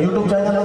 YouTube channel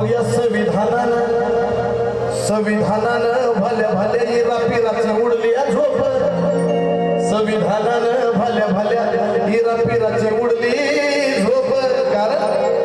मग या संविधानानं संविधानानं भल्या भल्या इरा पिराचं उडली झोप. संविधानानं भल्या भल्या इरा पिराची उडली झोप. कारण